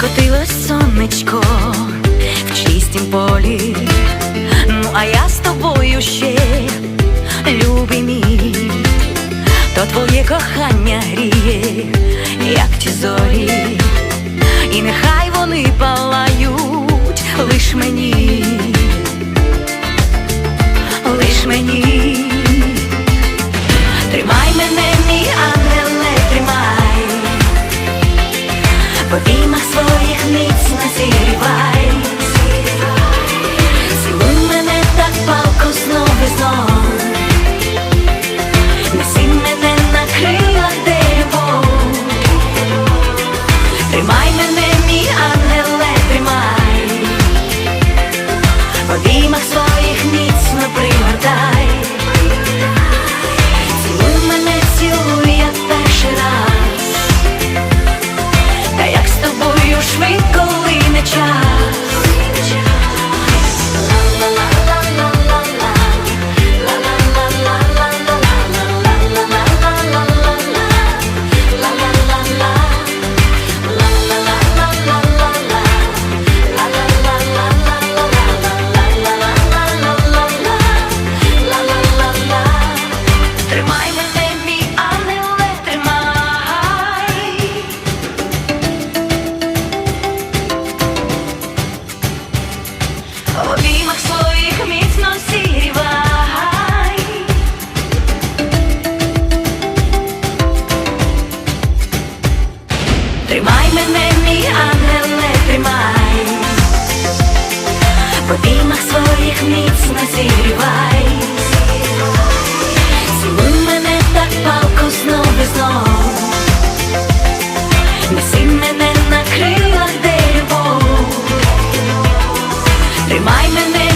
Закотилось сонечко в чистім полі. Ну, а я з тобою ще, любий мій, то твоє кохання гріє, як ті зорі, і нехай вони палають лиш мені, лиш мені. Тримай мене, мій ангеле, тримай, своїх міцно I'm in minute